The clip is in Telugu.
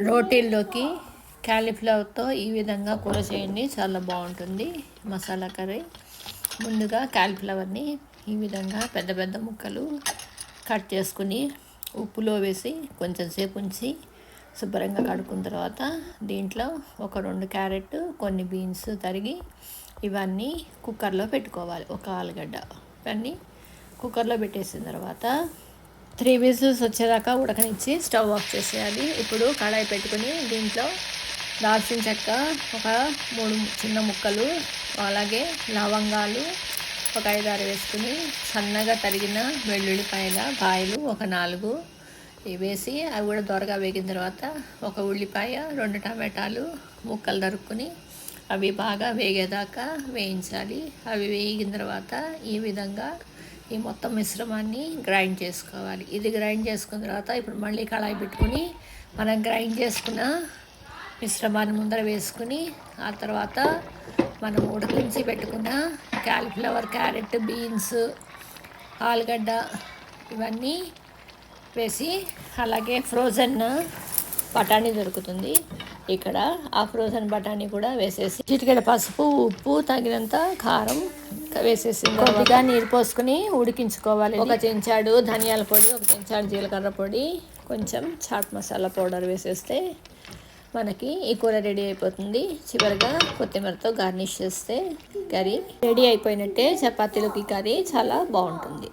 రోటీల్లోకి క్యాలీఫ్లవర్తో ఈ విధంగా కూర చేయండి. చాలా బాగుంటుంది. మసాలా కర్రీ. ముందుగా క్యాలీఫ్లవర్ని ఈ విధంగా పెద్ద పెద్ద ముక్కలు కట్ చేసుకుని ఉప్పులో వేసి కొంచెం సేపు ఉంచి శుభ్రంగా కడుక్కున్న తర్వాత దీంట్లో ఒక రెండు క్యారెట్ కొన్ని బీన్స్ తరిగి ఇవన్నీ కుక్కర్లో పెట్టుకోవాలి. ఒక ఆలుగడ్డ. ఇవన్నీ కుక్కర్లో పెట్టేసిన తర్వాత త్రీ విజిల్స్ వచ్చేదాకా ఉడకనిచ్చి స్టవ్ ఆఫ్ చేసేయాలి. ఇప్పుడు కడాయి పెట్టుకుని దీంట్లో దాల్చిన చెక్క ఒక మూడు చిన్న ముక్కలు అలాగే లవంగాలు ఒక ఐదారు వేసుకుని సన్నగా తరిగిన వెల్లుల్లిపాయల కాయలు ఒక నాలుగు వేసి అవి కూడా దొరగా వేగిన తర్వాత ఒక ఉల్లిపాయ రెండు టమాటాలు ముక్కలు తరుక్కుని అవి బాగా వేగేదాకా వేయించాలి. అవి వేగిన తర్వాత ఈ విధంగా ఈ మొత్తం మిశ్రమాన్ని గ్రైండ్ చేసుకోవాలి. ఇది గ్రైండ్ చేసుకున్న తర్వాత ఇప్పుడు మళ్ళీ కళాయి పెట్టుకుని మనం గ్రైండ్ చేసుకున్న మిశ్రమాన్ని ముందర వేసుకుని ఆ తర్వాత మనం ఉడికించి పెట్టుకున్న క్యాలిఫ్లవర్ క్యారెట్ బీన్స్ ఆలుగడ్డ ఇవన్నీ వేసి అలాగే ఫ్రోజన్ బఠానీ దొరుకుతుంది. ఇక్కడ ఆ ఫ్రోజన్ బఠానీ కూడా వేసేసి చిటికెడ పసుపు ఉప్పు తగినంత కారం వేసేసి కొద్దిగా నీరు పోసుకుని ఉడికించుకోవాలి. ఒక చెంచాడు ధనియాల పొడి ఒక చెంచాడు జీలకర్ర పొడి కొంచెం చాట్ మసాలా పౌడర్ వేసేస్తే మనకి ఈ కూర రెడీ అయిపోతుంది. చివరిగా కొత్తిమీరతో గార్నిష్ చేస్తే కర్రీ రెడీ అయిపోయినట్టే చపాతీలోకి కర్రీ చాలా బాగుంటుంది.